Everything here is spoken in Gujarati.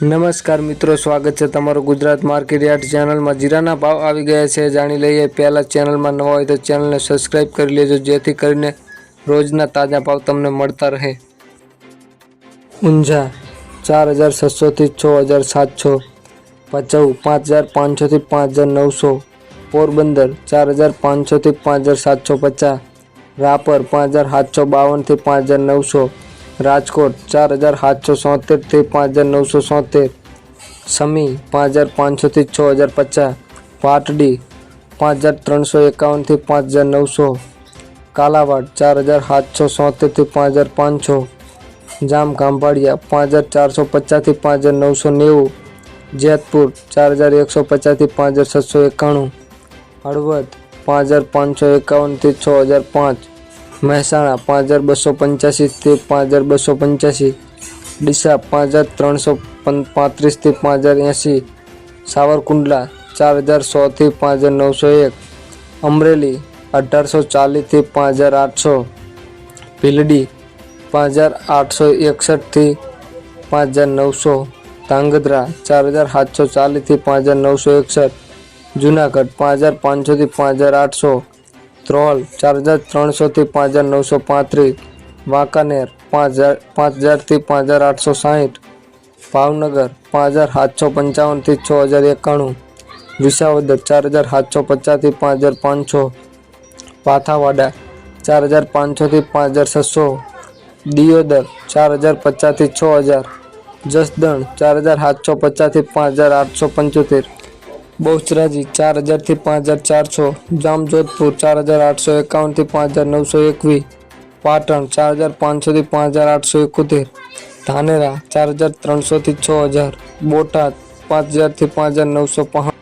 નમસ્કાર મિત્રો, સ્વાગત છે તમારું ગુજરાત માર્કેટ યાર્ડ ચેનલમાં. જીરાના ભાવ આવી ગયા છે, જાણી લઈએ. પહેલાં ચેનલમાં નવા હોય તો ચેનલને સબસ્ક્રાઈબ કરી લેજો, જેથી કરીને રોજના તાજા ભાવ તમને મળતા રહે. ઊંઝા ચાર હજાર છસોથી છ હજાર સાતસો ભચાઉ પાંચ હજાર પાંચસોથી પાંચ હજાર નવસો, પોરબંદર ચાર હજાર પાંચસોથી પાંચ હજાર સાતસો પચાસ, રાપર પાંચ હજાર સાતસો બાવનથી પાંચ હજાર નવસો રાજકોટ, ચાર હજાર સાતસો સોતેરથી પાંચ હજાર નવસો સોતેર. સમી, પાંચ હજાર પાંચસોથી છ હજાર પચાસ. પાટડી, પાંચ હજાર ત્રણસો એકાવનથી પાંચ હજાર નવસો. કાલાવાડ, ચાર હજાર સાતસો સોતેરથી પાંચ હજાર પાંચસો. જામ કાંભાળિયા પાંચ હજાર ચારસો પચાસથી પાંચ હજાર નવસો નેવું. જેતપુર, ચાર હજાર એકસો પચાસથી પાંચ હજાર છસો એકાણું. હળવદ, પાંચ હજાર પાંચસો એકાવનથી છ હજાર પાંચ. મહેસાણા પાંચ હજાર બસો પંચ્યાસીથી પાંચ હજાર બસો પંચ્યાસી ડીસા પાંચ હજાર ત્રણસો પાંત્રીસથી પાંચ હજાર એંસી સાવરકુંડલા ચાર હજાર સોથી પાંચ હજાર નવસો એક અમરેલી અઢારસો ચાલીસથી પાંચ હજાર આઠસો ભીલડી પાંચ હજાર આઠસો એકસઠથી પાંચ હજાર નવસો ધાંગધ્રા ચાર હજાર સાતસો ચાલીસથી પાંચ હજાર નવસો એકસઠ જુનાગઢ પાંચ હજાર પાંચસોથી પાંચ હજાર આઠસો ત્રોલ ચાર હજાર ત્રણસોથી પાંચ હજાર નવસો પાંત્રીસ, વાંકાનેર પાંચ હજાર, પાંચ હજારથી પાંચ હજાર આઠસો સાહીઠ, ભાવનગર પાંચ હજાર સાતસો પંચાવનથી છ હજાર એકાણું, વિસાવદર ચાર હજાર સાતસો પચાસથી પાંચ હજાર પાંચસો, પાથાવાડા ચાર હજાર પાંચસોથી પાંચ હજાર છસો, દિયોદર ચાર હજાર પચાસથી છ હજાર, જસદણ ચાર હજાર સાતસો પચાસથી પાંચ હજાર આઠસો પંચોતેર બહુચરાજી ચાર હજારથી પાંચ હજાર ચારસો, જામજોધપુર ચાર હજાર આઠસો એકાવનથી પાંચ હજાર નવસો એકવીસ, પાટણ ચાર હજાર પાંચસોથી પાંચ હજાર આઠસો એકોતેર, ધાનેરા ચાર હજાર ત્રણસોથી છ હજાર, બોટાદ પાંચ હજારથી પાંચ હજાર નવસો પાંચ